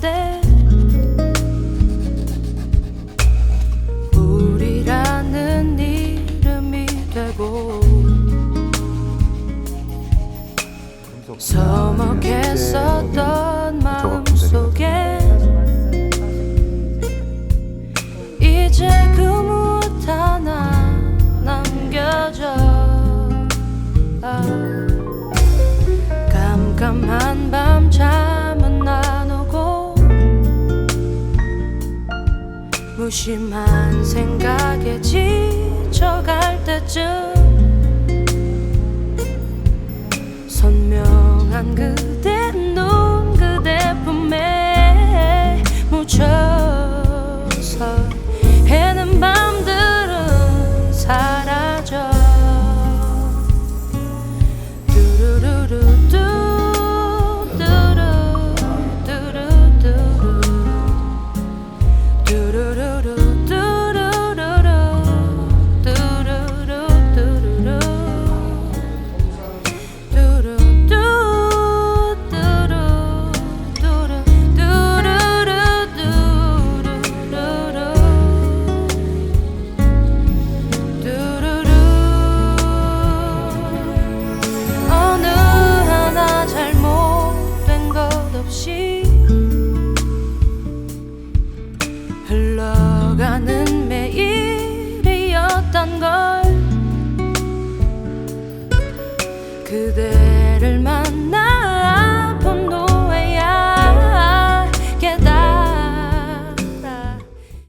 때 우리라는 이름이 되고 서먹했었던 마음 속에 이제 그 무엇 하나 남겨져. 아, 깜깜한 밤 무심한 생각에 지쳐갈 때쯤 그대를 만나.